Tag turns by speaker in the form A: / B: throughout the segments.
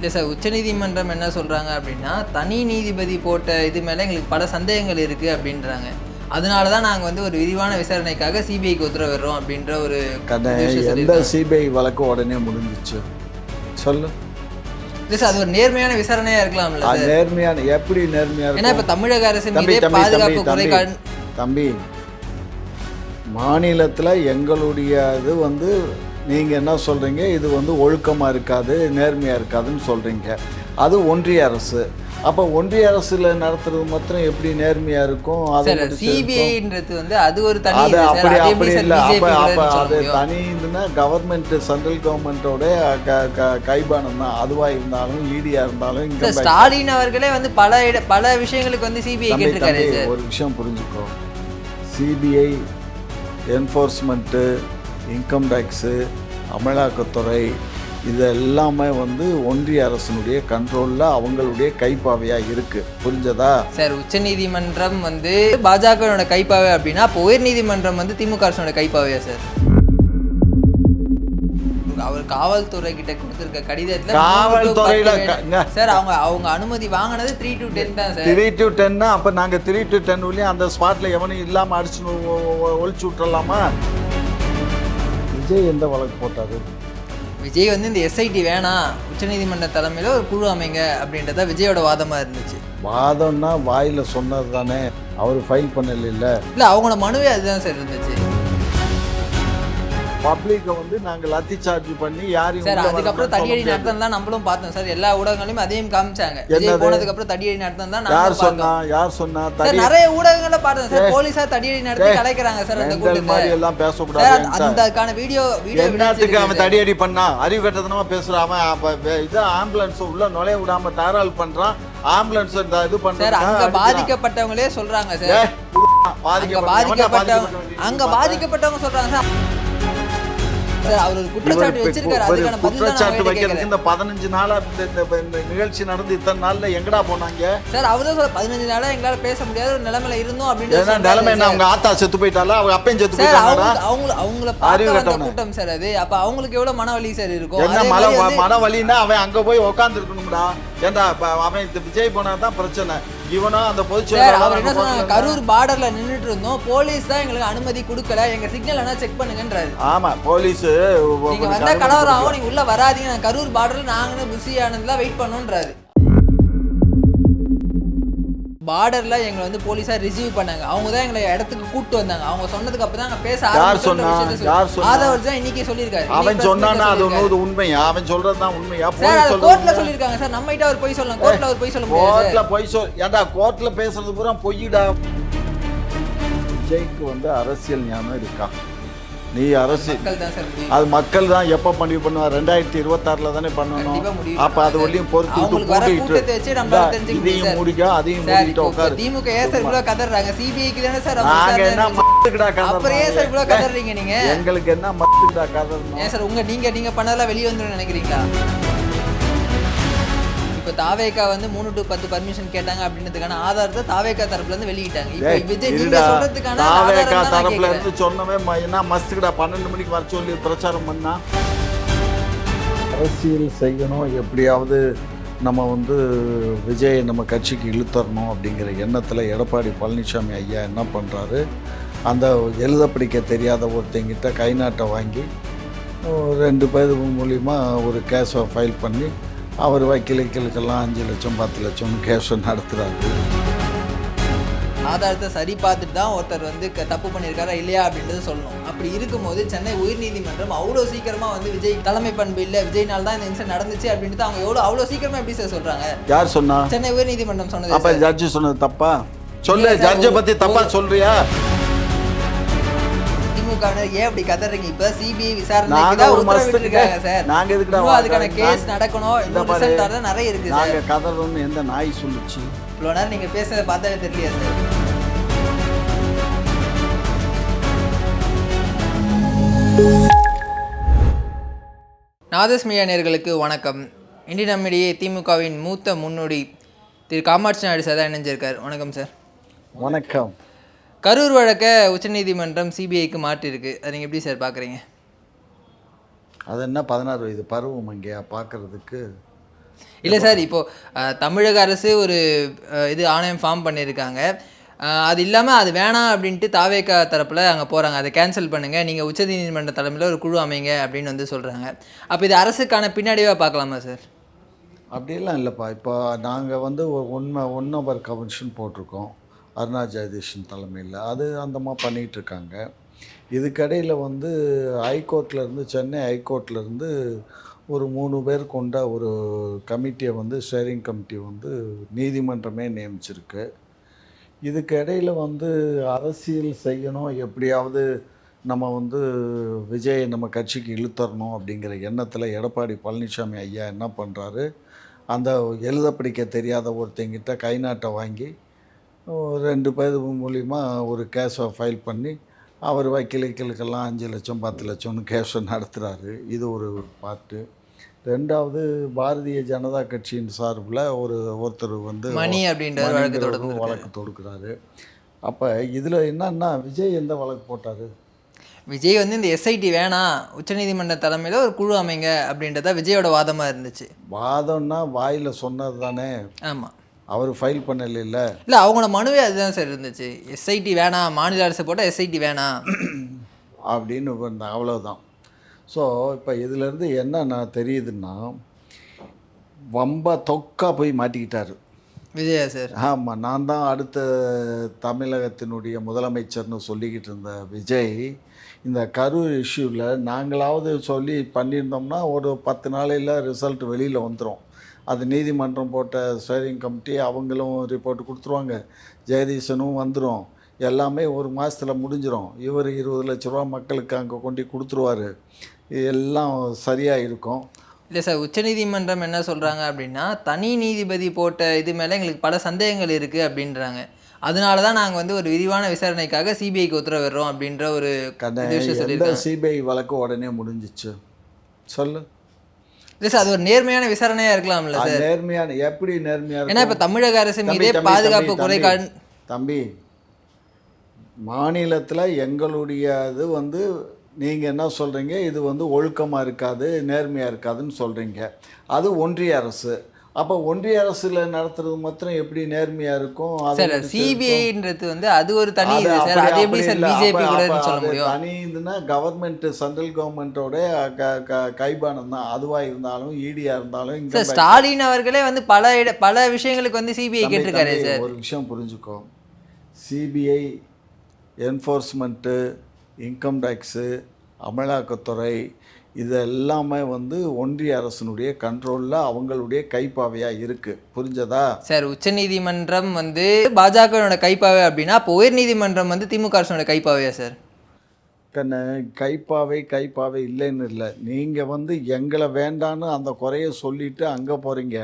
A: இல்லை சார் உச்சநீதிமன்றம் என்ன சொல்கிறாங்க அப்படின்னா தனி நீதிபதி போட்ட இது மேலே எங்களுக்கு பல சந்தேகங்கள் இருக்குது அப்படின்றாங்க. அதனால தான் நாங்கள் வந்து ஒரு விரிவான விசாரணைக்காக சிபிஐக்கு உத்தரவிடுறோம் அப்படின்ற ஒரு
B: எந்த
A: சொல்லியிருக்காங்க.
B: சிபிஐ வழக்கு உடனே முடிஞ்சிச்சு? சொல்லு.
A: இல்லை சார் அது ஒரு நேர்மையான விசாரணையாக இருக்கலாம்ல
B: அது
A: சார்.
B: நேர்மையான எப்படி நேர்மையா
A: ஏன்னா இப்போ தமிழக அரசு மீதே பாதுகாப்பு குறைகாடு
B: தம்பி. மாநிலத்தில் எங்களுடைய இது வந்து நீங்கள் என்ன சொல்கிறீங்க இது வந்து ஒழுக்கமாக இருக்காது நேர்மையாக இருக்காதுன்னு சொல்கிறீங்க அது ஒன்றிய அரசு. அப்போ ஒன்றிய அரசில் நடத்துறது மாத்திரம் எப்படி நேர்மையாக இருக்கும்? அதை.
A: சிபிஐன்றது வந்து அது ஒரு தனி
B: அது. அப்படி அப்படி இல்லை. அப்போ அப்போ அது? தனி இதுன்னா கவர்மெண்ட் சென்ட்ரல் கவர்மெண்ட்டோட க க கைபானம் தான். அதுவாக இருந்தாலும் ஈடியாக இருந்தாலும் இங்கே
A: ஸ்டாலின் அவர்களே வந்து பல இட பல விஷயங்களுக்கு வந்து சிபிஐ கேட்டிருக்காரு
B: ஒரு விஷயம் புரிஞ்சுக்கோ. சிபிஐ என்ஃபோர்ஸ்மெண்ட்டு இன்கம் டேக்ஸு அமலாக்கத்துறை இது எல்லாமே வந்து ஒன்றிய அரசினுடைய கண்ட்ரோலில் அவங்களுடைய கைப்பாவையாக இருக்குது புரிஞ்சதா?
A: சார் உச்சநீதிமன்றம் வந்து பாஜகவோட கைப்பாவை அப்படின்னா அப்போ உயர்நீதிமன்றம் வந்து திமுக அரசோட கைப்பாவையா சார்? அவர் காவல்துறை கிட்ட கொடுத்திருக்க கடிதத்துல
B: காவல்துறையில.
A: சார் அவங்க அவங்க அனுமதி வாங்கினது த்ரீ டு டென் தான் சார்.
B: த்ரீ டு டென்னா அப்போ நாங்கள் த்ரீ டு டென் அந்த ஸ்பாட்டில் எவனும் இல்லாமல் அடிச்சு ஒழிச்சு விட்டுறலாமா? விஜய் எந்த வழக்கு போட்டாரு?
A: விஜய் வந்து இந்த எஸ்ஐடி வேணாம் உச்சநீதிமன்ற தலைமையில ஒரு குழு அமைங்க அப்படின்றத விஜயோட வாதமா இருந்துச்சு.
B: வாதம்னா வாயில் சொன்னது தானே அவர் ஃபைல் பண்ணல
A: இல்ல அவங்களோட மனுவே அதுதான் சார் இருந்துச்சு.
B: பப்ளிக்கை வந்து நாங்கள் லத்தி சார்ஜ் பண்ணி யாரையும்
A: சார் அதுக்கப்புறம் தடியடி. நடத்தம் தான் நம்மளும் பார்த்தோம். சார் எல்லா ஊடகங்களையும் அதையும் காமிச்சாங்க. விஜய்
B: என்னது?
A: போனதுக்கு அப்புறம் தடியடி நடத்தம் தான்
B: யார் சொன்னா? யார் சொன்னா?
A: சார் நிறைய ஊடகங்கள்ல பார்த்தோம். சார் போலீஸார் தடியடி நடத்தி கலைக்கிறாங்க சார் அந்த கூட்டத்தை.
B: எல்லாம் பேசக்கூடாது
A: அந்தக்கான வீடியோ வீடியோ
B: என்னத்துக்கு அவன் தடியடி பண்ணா? அறிவு கட்டத்தனமா பேசுறான் அவன். இது ஆம்புலன்ஸ் உள்ள நுழைய விடாம தாராள் பண்றான். ஆம்புலன்ஸ் இந்த இது
A: சார்
B: பண்றான்
A: அங்க பாதிக்கப்பட்டவங்களே சொல்றாங்க சார். பாதிக்கப்பட்டவங்க. அங்க பாதிக்கப்பட்டவங்க சொல்றாங்க சார். குற்றச்சாட்டு
B: வைக்கிறதுக்கு இந்த பதினஞ்சு நாளா இந்த- நிகழ்ச்சி நடந்து இத்தனை நாள்ல எங்கடா போனாங்க?
A: சார் அவர் தான் பதினஞ்சு நாளா எங்களால பேச முடியாத ஒரு நிலைமையில இருந்தோம் அப்படின்னு
B: நிலைமை என்ன? அவங்க ஆத்தா செத்து போயிட்டாலா அவங்க அப்பையும் செத்து
A: சார்
B: போயிட்டாங்கடா?
A: அவங்க அவங்கள பார்க்க. கூட்டம் சார் அது. அப்ப அவங்களுக்கு எவ்வளவு மன வலி சார் இருக்கும்?
B: என்ன மன
A: மாதிரி வந்து-
B: மன வலின்னா அவன் அங்க போய் உட்கார்ந்து இருக்கணும்டா ஏன்டா இப்ப அவன் இந்த விஜய் போனா தான் பிரச்சனை. இவனும் அந்த பொதுச்
A: சார் அவர் என்ன சொன்னாங்க? கரூர் பார்டர்ல நின்னுட்டு இருந்தோம் போலீஸ் தான் எங்களுக்கு அனுமதி கொடுக்கல. எங்க சிக்னல் வேணா செக் பண்ணுங்கன்றாரு.
B: ஆமா போலீஸ்
A: நீங்க வந்தா கலவரம் ஆகும் நீங்க உள்ள வராதீங்க. கரூர் பார்டர்ல நாங்க புசி ஆனதுலாம் வெயிட் பண்ணோன்றாரு பார்டர்ல எங்களை வந்து போலீஸா ரிசீவ் பண்ணாங்க. அவங்க தான் எங்களை இடத்துக்கு கூட்டு வந்தாங்க. அவங்க சொன்னதுக்கு அப்புறம் தான் நாங்க பேச? ஆதவர் தான் இன்னைக்கு சொல்லியிருக்காரு.
B: அவன் சொன்னானா அது. நூறு உண்மையா? அவன் சொல்றதுதான் உண்மையா?
A: சார்
B: போலீஸ் சொல்றது
A: சொல்லியிருக்காங்க. சார் நம்ம கிட்ட அவர் போய் சொல்லலாம் கோர்ட்ல அவர் போய் சொல்ல.
B: கோர்ட்ல பொய் சொல் ஏன்டா கோர்ட்ல பேசுறது பூரா பொய்யிடா? விஜய்க்கு வந்து அரசியல் ஞானம் இருக்கா? நீ
A: முடிவு.
B: அது மக்கள் தான் எப்போ முடிவு பண்ணுவா? ரெண்டாயிரத்தி இருபத்தாறுல தானே பண்ணணும். அப்ப அது ஒல்லியும் பொறுத்து
A: முடியும்
B: இதையும்
A: சார்.
B: முடிக்க அதையும்
A: இப்போ
B: உட்காரு
A: திமுக ஏன் சார் இவ்வளவு கதறாங்க? சிபிஐக்கு தானே சார் அவங்க
B: நாங்க என்ன மத்துக்குடா
A: அப்புறம் ஏன் சார் இவ்வளவு
B: கதை
A: கதறீங்க நீங்க?
B: எங்களுக்கு என்ன மத்துக்குடா கதை
A: ஏன் சார் உங்க நீங்க நீங்க பண்ணதெல்லாம் வெளியே வந்துடும் நினைக்கிறீங்களா? இப்போ தாவேக்கா வந்து மூணு டு பத்து பர்மிஷன் கேட்டாங்க அப்படின்றதுக்கான ஆதாரத்தை தாவேக்கா தரப்புல இருந்து வெளியிட்டாங்க இப்போ விஜய் நீங்க. சொல்றதுக்கான
B: தாவேகா
A: நான்
B: தரப்புல. இருந்து சொன்னவே என்ன மஸ்துக்குடா பன்னெண்டு மணிக்கு வர சொல்லி பிரச்சாரம் பண்ணா அரசியல் செய்யணும் எப்படியாவது நம்ம வந்து விஜய் நம்ம கட்சிக்கு இழுத்தரணும் அப்படிங்கிற எண்ணத்தில் எடப்பாடி பழனிசாமி ஐயா என்ன பண்ணுறாரு அந்த எழுத படிக்க தெரியாத ஒருத்தங்கிட்ட கை நாட்டை வாங்கி ரெண்டு பேர் மூலிமா ஒரு கேஸை ஃபைல் பண்ணி அவர் வக்கீலுக்களுக்கெல்லாம் அஞ்சு லட்சம் பத்து லட்சம் கேஸை நடத்துகிறாரு
A: ஆதாரத்தை சரி பார்த்துட்டு தான் ஒருத்தர் வந்து தப்பு பண்ணியிருக்காரா இல்லையா அப்படின்றது சொல்லணும். அப்படி இருக்கும்போது சென்னை உயர்நீதிமன்றம் அவ்வளோ சீக்கிரமா வந்து விஜய் தலைமை பண்பு இல்லை விஜய்னால தான் இந்த இன்சிடென்ட் நடந்துச்சு அப்படின்ட்டு அவங்க எவ்வளோ அவ்வளோ சீக்கிரமா எப்படி சார் சொல்றாங்க?
B: யார் சொன்னா?
A: சென்னை உயர்நீதிமன்றம் சொன்னது
B: அப்ப ஜட்ஜு சொன்னது தப்பா? சொல்லு ஜட்ஜை பத்தி தப்பா சொல்றியா?
A: திமுகவினர் ஏன் அப்படி கதறீங்க? இப்ப சிபிஐ விசாரணைக்கு
B: நாங்க
A: தான்
B: ஒரு
A: உத்தரவிட்டு
B: மாசத்துக்கு
A: இருக்காங்க சார்
B: நாங்க எதுக்குடா
A: இன்னும் அதுக்கான? கேஸ் நடக்கணும்.
B: இந்த
A: ரிசல்ட் வர நிறைய இருக்கு சார்.
B: நாங்க கதறோம்னு எந்த நாய் சொல்லுச்சு?
A: இவ்வளோ நேரம் நீங்க பேசுறத பார்த்தாவே தெரியலையா சார்? நாதஸ் மீடியா வணக்கம். இன்று நம்மிடையே திமுகவின் மூத்த முன்னோடி திரு காமாட்சி நாயுடு சார் தான் இணைஞ்சிருக்கார். வணக்கம் சார்.
B: வணக்கம்.
A: கரூர் வழக்கை உச்சநீதிமன்றம் சிபிஐக்கு மாற்றிருக்கு. அதை நீங்கள் எப்படி சார் பார்க்குறீங்க?
B: அது என்ன பதினாறு வயது பருவம் அங்கேயா பார்க்கறதுக்கு?
A: இல்லை சார் இப்போ அஹ், தமிழக அரசு ஒரு இது ஆணையம் ஃபார்ம் பண்ணியிருக்காங்க. அது இல்லாமல் அது வேணாம் அப்படின்ட்டு தாவேக்கா தரப்பில் அங்கே போகிறாங்க அதை கேன்சல் பண்ணுங்கள் நீங்கள் உச்சநீதிமன்ற தலைமையில் ஒரு குழு அமைங்க அப்படின்னு வந்து சொல்கிறாங்க அப்போ இது அரசுக்கான பின்னாடியே பார்க்கலாமா சார்?
B: அப்படியெல்லாம் இல்லைப்பா. இப்போ நாங்கள் வந்து ஒரு ஒன் ஒன் ஹவர் கமிஷன் போட்டிருக்கோம். அருணா ஜெகதீஷன் தலைமையில். அது அந்தமாக பண்ணிகிட்ருக்காங்க இதுக்கடையில் வந்து ஹைகோர்ட்லேருந்து சென்னை ஹைகோர்ட்லேருந்து ஒரு மூணு பேர் கொண்ட ஒரு கமிட்டியை வந்து ஷேரிங் கமிட்டி வந்து நீதிமன்றமே நியமிச்சிருக்கு. இதுக்கு இடையில் வந்து அரசியல் செய்யணும் எப்படியாவது நம்ம வந்து விஜய் நம்ம கட்சிக்கு இழுத்தரணும் அப்படிங்கிற எண்ணத்தில் எடப்பாடி பழனிசாமி ஐயா என்ன பண்ணுறாரு அந்த எழுத படிக்க தெரியாத ஒருத்தங்கிட்ட கைநாட்டை வாங்கி ரெண்டு பேர் மூலிமா ஒரு கேஸை ஃபைல் பண்ணி அவர் வக்கீலுக்களுக்கெல்லாம் அஞ்சு லட்சம் பத்து லட்சம்னு கேஸை நடத்துகிறாரு இது ஒரு பாட்டு ரெண்டாவது பாரதிய ஜனதா கட்சியின் சார்பில் ஒரு ஒருத்தர் வந்து
A: மணி அப்படின்ற வழக்கு
B: வழக்கு தொடுக்கிறாரு. அப்போ இதில் என்னன்னா விஜய் எந்த வழக்கு போட்டார்?
A: விஜய் வந்து இந்த எஸ்ஐடி வேணாம் உச்சநீதிமன்ற தலைமையில் ஒரு குழு அமைங்க அப்படின்றத விஜயோட வாதமாக இருந்துச்சு.
B: வாதம்னா வாயில் சொன்னது தானே
A: ஆமாம்
B: அவர் ஃபைல் பண்ணல
A: இல்லை அவங்களோட மனுவே அதுதான் சார் இருந்துச்சு. எஸ்ஐடி வேணாம் மாநில அரசு போட்டால் எஸ்ஐடி வேணாம்.
B: அப்படின்னு வந்த அவ்வளோதான் ஸோ இப்போ இதுலேருந்து என்ன நான் தெரியுதுன்னா வம்ப தொக்கா போய் மாட்டிக்கிட்டாரு.
A: விஜயா சார்
B: ஆமாம் நான் தான் அடுத்த தமிழகத்தினுடைய முதலமைச்சர்னு சொல்லிக்கிட்டு இருந்த விஜய் இந்த கரூர் இஷ்யூவில் நாங்களாவது சொல்லி பண்ணியிருந்தோம்னா ஒரு பத்து நாளையில் ரிசல்ட் வெளியில் வந்துடும் அது நீதிமன்றம் போட்ட ஸ்டேரிங் கமிட்டி அவங்களும் ரிப்போர்ட் கொடுத்துருவாங்க. ஜெகதீசனும் வந்துடும் எல்லாமே ஒரு மாதத்தில் முடிஞ்சிடும் இவர் இருபது லட்ச ரூபா மக்களுக்கு அங்கே கொண்டு கொடுத்துருவாரு. எல்லாம் சரியாக இருக்கும்
A: இல்லை சார் உச்சநீதிமன்றம் என்ன சொல்கிறாங்க அப்படின்னா தனி நீதிபதி போட்ட இது மேலே எங்களுக்கு பல சந்தேகங்கள் இருக்குது அப்படின்றாங்க. அதனால தான் நாங்கள் வந்து ஒரு விரிவான விசாரணைக்காக சிபிஐக்கு உத்தரவிடுறோம் அப்படின்ற ஒரு விஷயம்
B: சிபிஐ வழக்கு உடனே முடிஞ்சிச்சு? சொல்லு.
A: இல்லை சார் அது ஒரு நேர்மையான விசாரணையாக இருக்கலாம்ல
B: அது
A: சார்.
B: நேர்மையான எப்படி நேர்மையா
A: ஏன்னா இப்போ? தமிழக அரசு மீதே பாதுகாப்பு குறைகாடு
B: தம்பி மாநிலத்தில் எங்களுடைய இது வந்து நீங்கள் என்ன சொல்கிறீங்க இது வந்து ஒழுக்கமாக இருக்காது நேர்மையாக இருக்காதுன்னு சொல்கிறீங்க அது ஒன்றிய அரசு. அப்போ ஒன்றிய அரசில் நடத்துறது மாத்திரம் எப்படி நேர்மையாக இருக்கும்?
A: சார் சிபிஐன்றது வந்து அது ஒரு தனி சார். அது எப்படி சார். பிஜேபி கூட சொல்ல முடியும்?
B: தனி இதுன்னா கவர்மெண்ட் சென்ட்ரல் கவர்மெண்ட்டோட கைபானம் தான். அதுவாக இருந்தாலும் ஈடியாக இருந்தாலும்
A: சார் ஸ்டாலின் அவர்களே வந்து பல இட பல விஷயங்களுக்கு வந்து சிபிஐ கேட்டிருக்காரு சார்.
B: ஒரு விஷயம் புரிஞ்சுக்கோ. சிபிஐ என்ஃபோர்ஸ்மெண்ட்டு இன்கம் டேக்ஸு அமலாக்கத்துறை இது எல்லாமே வந்து ஒன்றிய அரசினுடைய கண்ட்ரோலில் அவங்களுடைய கைப்பாவையாக இருக்குது புரிஞ்சதா?
A: சார் உச்சநீதிமன்றம் வந்து பாஜகவோட கைப்பாவை அப்படின்னா அப்போ உயர்நீதிமன்றம் வந்து திமுக அரசோட கைப்பாவையா சார்?
B: கண்ணு கைப்பாவை கைப்பாவை இல்லைன்னு இல்லை. நீங்கள் வந்து எங்களை வேண்டான்னு அந்த குறைய சொல்லிட்டு அங்கே போகிறீங்க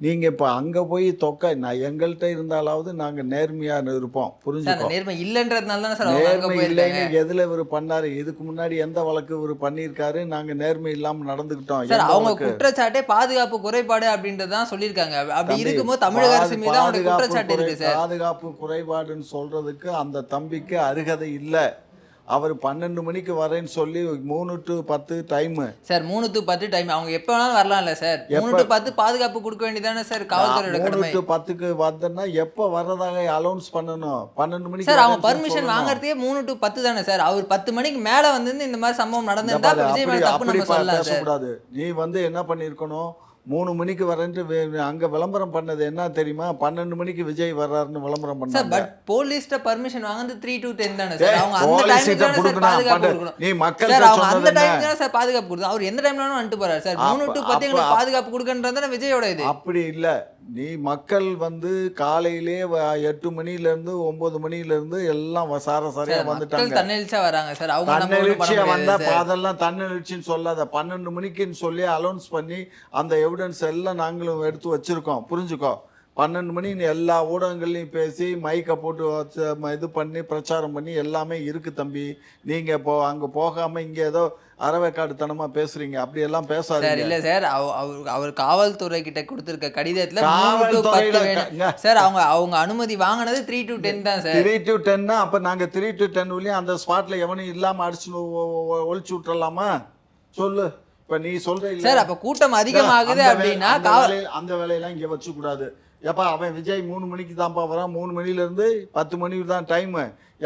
B: நீங்கள் இப்போ அங்கே போய் தொக்க நான் எங்கள்கிட்ட இருந்தாலாவது நாங்கள் நேர்மையாக இருப்போம். புரிஞ்சுக்கோ?
A: நேர்மை இல்லைன்றதுனால
B: நேர்மை இல்லைன்னு எதில் இவர் பண்ணாரு? இதுக்கு முன்னாடி எந்த வழக்கு இவர் பண்ணியிருக்காரு? நாங்கள் நேர்மை இல்லாமல் நடந்துக்கிட்டோம்.
A: அவங்க? குற்றச்சாட்டே பாதுகாப்பு குறைபாடு அப்படின்றது தான் சொல்லியிருக்காங்க. அப்படி இருக்கும்போது தமிழக அரசு மீது
B: பாதுகாப்பு
A: குற்றச்சாட்டு
B: குறை-
A: இருக்கு சார்.
B: பாதுகாப்பு குறைபாடுன்னு சொல்றதுக்கு அந்த தம்பிக்கு அருகதை இல்லை. அவர் பன்னெண்டு மணிக்கு வரேன்னு சொல்லி மூணு டு பத்து டைமு
A: சார் மூணு டு பத்து டைம் அவங்க எப்போ வேணாலும் வரலாம்ல சார். மூணு டு பத்து பாதுகாப்பு கொடுக்க வேண்டியதானே சார் காவல்துறையோட
B: மூணு டு பத்துக்கு வந்தேன்னா எப்போ வர்றதாக அலௌன்ஸ் பண்ணணும்? பன்னெண்டு மணிக்கு
A: சார் அவங்க பர்மிஷன். வாங்குறதே மூணு டு பத்து தானே சார். அவர் பத்து மணிக்கு மேல வந்து இந்த மாதிரி சம்பவம் நடந்திருந்தா விஜய் மேல தப்பு நம்ம சொல்லலாம் சார்.
B: நீ வந்து என்ன பண்ணியிருக்கணும்? மூணு மணிக்கு வரேன்ட்டு அங்க விளம்பரம் பண்ணது என்ன தெரியுமா? பன்னெண்டு மணிக்கு விஜய் வர்றாருன்னு விளம்பரம் பண்ணாங்க.
A: பட் போலீஸ்ட பர்மிஷன் வாங்குறது த்ரீ டு டென் தானே சார்? அவங்க அந்த தானே சார்
B: கொடுக்கணும்,
A: பாதுகாப்பு கொடுக்கணும்.
B: நீ
A: சார்
B: மக்கள்கிட்ட
A: அவங்க அந்த தானே சார் பாதுகாப்பு கொடுக்கணும். அவர் எந்த டைம்ல வேணாலும் வந்துட்டு போறாரு சார். மூணு டு பத்து எங்களுக்கு பாதுகாப்பு கொடுக்கன்றது விஜயோட இது.
B: அப்படி இல்லை. நீ மக்கள் வந்து காலையிலே எட்டு மணிலேருந்து ஒம்பது மணிலேருந்து எல்லாம் சார சாரையாக
A: சார், மக்கள்
B: வந்துட்டாங்க.
A: தன்னெழுச்சா வராங்க சார். அவங்க
B: தன்னெழுச்சியா வந்தா
A: முடியாது சார்.
B: அதெல்லாம் தன்னெழுச்சின்னு சொல்லாத. பன்னெண்டு மணிக்குன்னு சொல்லி அலௌன்ஸ் பண்ணி அந்த எவிடன்ஸ் எல்லாம் நாங்களும் எடுத்து வச்சிருக்கோம். புரிஞ்சுக்கோ? பன்னெண்டு மணி நீ எல்லா ஊடகங்கள்லையும் பேசி மைக்கை போட்டு இது பண்ணி பிரச்சாரம் பண்ணி எல்லாமே இருக்கு தம்பி. நீங்க இப்போ அங்க போகாம இங்க ஏதோ அறவைக்காடுத்தனமா பேசுறீங்க. அப்படி எல்லாம்
A: சார்
B: பேசாதீங்க
A: இல்ல சார். அவ- அவர் அவர் காவல்துறை கிட்ட கொடுத்திருக்க கடிதத்துல சார் அவங்க அவங்க அனுமதி வாங்கினது த்ரீ டு டென் தான் சார்.
B: த்ரீ டு டென்னா அப்போ நாங்கள் த்ரீ டு டென் வழியும் அந்த ஸ்பாட்டில் எவனும் இல்லாமல் அடிச்சு ஒழிச்சு விட்டுறலாமா? சொல்லு. இப்ப நீ சொல்ற
A: சார் அப்ப கூட்டம் அதிகமாகுது அப்படின்னா
B: அந்த வேலையெல்லாம் இங்க வச்சு கூடாது ஏப்பா அவன் விஜய் மூணு மணிக்கு தான்ப்பா வரான். மூணு மணில இருந்து பத்து மணிக்கு தான் டைம்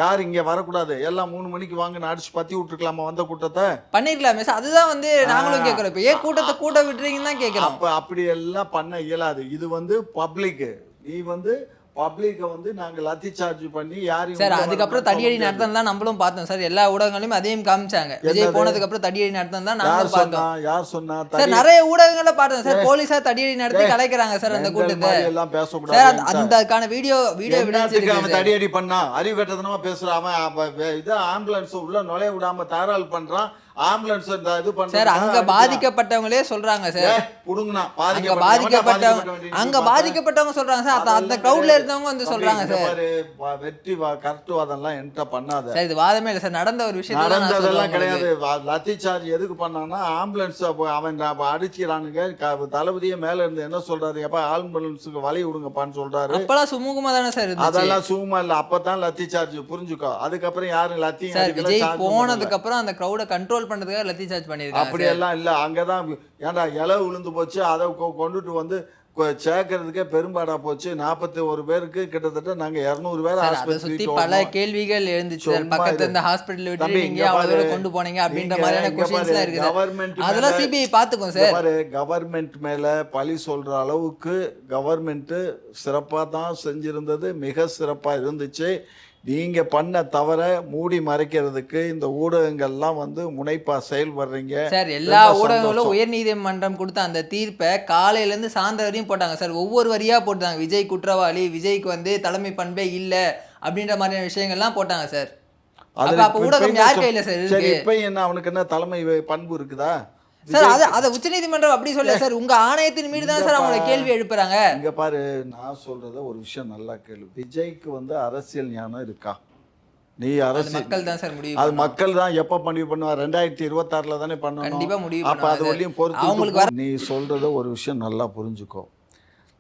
B: யார் இங்க வரக்கூடாது? எல்லாம் மூணு மணிக்கு வாங்க அடிச்சு பத்தி விட்டுருக்கலாமா வந்த கூட்டத்தை?
A: பண்ணிருக்கலாமே சார் அதுதான் வந்து நாங்களும் கேட்கறோம். இப்ப ஏன் கூட்டத்தை கூட்ட விட்டுறீங்கன்னு தான் கேட்கிறோம்.
B: அப்ப அப்படி எல்லாம் பண்ண இயலாது. இது வந்து பப்ளிக் நீ வந்து பப்ளிக்கை வந்து நாங்க லத்தி சார்ஜ் பண்ணி யாரையும்
A: சார் அதுக்கப்புறம் தடியடி. நடத்தம் தான் நம்மளும் பார்த்தோம். சார் எல்லா ஊடகங்களையும் அதையும் காமிச்சாங்க. விஜய்? போனதுக்கு அப்புறம் தடியடி நடத்தம் தான் நாங்களும் பார்த்தோம்.
B: யார் சொன்னா
A: சார் நிறைய ஊடகங்கள்ல பார்த்தோம். சார் போலீஸார் தடியடி நடத்தி கலைக்கிறாங்க சார் அந்த கூட்டத்தை.
B: எல்லாம்
A: சார்
B: பேசக்கூடாது
A: அந்த- அந்தக்கான வீடியோ வீடியோ
B: அவன்
A: சார்.
B: தடியடி பண்ணா? அறிவு கட்டதனமா பேசுறான். அவன் இது ஆம்புலன்ஸ் உள்ள நுழைய விடாம தாராள் பண்றான். ஆம்புலன்ஸ் இது
A: சார்
B: பண்றான்
A: அங்க பாதிக்கப்பட்டவங்களே சொல்றாங்க சார்.
B: புடுங்கனா பாதிக்கப்பட்ட
A: பாதிக்கப்பட்டவங்க அங்க பாதிக்கப்பட்டவங்க சொல்றாங்க சார். அந்த- கிரௌட்ல இருந்தவங்க வந்து சொல்றாங்க சார்.
B: வெற்றி வா கருத்துவாதம்லாம் என்கிட்ட பண்ணாத.
A: சார் இது வாதமே இல்லை சார். நடந்த ஒரு நான்
B: நடந்ததெல்லாம் கிடையாது. லத்தி சார்ஜ் எதுக்கு பண்ணான்னா ஆம்புலன்ஸ் அவன் அப்ப அடிக்கிறானுங்க க- தளபதியே மேல இருந்து என்ன சொல்றாரு? எப்ப ஆம்புலன்ஸுக்கு வழி விடுங்கப்பான்னு சொல்றாரு.
A: அப்பெல்லாம் சுமூகமா தானே சார்
B: அதெல்லாம் சும்மா இல்ல. அப்பதான் லத்தி சார்ஜ் புரிஞ்சுக்கோ. அதுக்கப்புறம் யாரும் லத்தி
A: சார் விஜய் போனதுக்கு அப்புறம் அந்த கிரௌட கண்ட்ரோல் பண்றதுக்காக லத்தி சார்ஜ் பண்ணிருக்காங்க
B: அப்படி எல்லாம் இல்ல. அங்கதான் ஏன்டா இலை விழுந்து போச்சு அதை கொண்டுட்டு வந்து சேர்க்கறதுக்கே பெரும்பாடா போச்சு. நாற்பத்தி ஒரு பேருக்கு கிட்டத்தட்ட நாங்க இருநூறு பேர்
A: சுத்தி பல. கேள்விகள் எழுந்துச்சு பக்கத்துல
B: இரு.
A: இருந்த ஹாஸ்பிட்டல் விட்டு நீங்க அவ்வளவு கொண்டு போனீங்க அப்படின்ற மாதிரியான கொஸ்டின்ஸ்லாம்
B: பாரு,
A: இருக்கு சார்
B: government
A: அதெல்லாம் சிபிஐ பாத்துக்கும் சார்
B: பாரு கவர்மெண்ட் மேல பழி சொல்ற அளவுக்கு கவர்மெண்ட் சிறப்பா தான் செஞ்சிருந்தது. மிக சிறப்பா இருந்துச்சு. நீங்க பண்ண தவற மூடி மறைக்கிறதுக்கு இந்த ஊடகங்கள்லாம் வந்து முனைப்பா செயல்படுறீங்க.
A: சார் எல்லா ஊடகங்களும். உயர்நீதிமன்றம் கொடுத்த அந்த தீர்ப்பை காலையில இருந்து சாயந்தரம் வரையும் போட்டாங்க. சார் ஒவ்வொரு வரியா போட்டாங்க. விஜய் குற்றவாளி விஜய்க்கு வந்து தலைமை பண்பே இல்ல அப்படின்ற மாதிரியான விஷயங்கள்லாம் போட்டாங்க சார். அப்ப ஊடகம் யார் கையில சார்
B: இப்ப என்ன அவனுக்கு என்ன தலைமை பண்பு இருக்குதா?
A: சார் அத அத உச்சநீதிமன்றம் அப்படி சொல்ல சார் உங்க ஆணையத்தின் மீது தான் சார் அவங்கள கேள்வி எழுப்புறாங்க.
B: இங்க பாரு நான் சொல்றத ஒரு விஷயம் நல்லா கேளு. விஜய்க்கு வந்து அரசியல் ஞானம் இருக்கா? நீ அரசியல்
A: மக்கள் தான் சார் முடிவு
B: அது. மக்கள் தான் எப்ப முடிவு பண்ணுவா ரெண்டாயிரத்தி இருபத்தாறுல தானே பண்ணணும்.
A: கண்டிப்பா முடிவு
B: அப்ப அது வரையும் பொறுத்து
A: அவங்களுக்கு.
B: நீ சொல்றத ஒரு விஷயம் நல்லா புரிஞ்சுக்கோ.